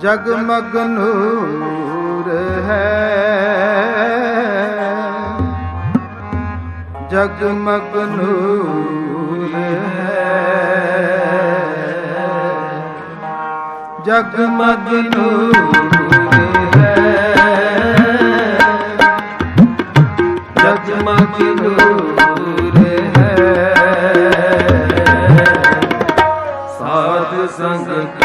ਜਗਮਗ ਨੂਰ ਹੈ। ਜਗਮਗ ਨੂਰ ਹੈ। ਜਗਮਗ ਨੂਰ ਹੈ। ਜਗਮਗ ਨੂਰ ਹੈ। ਸਾਧ ਸੰਗਤ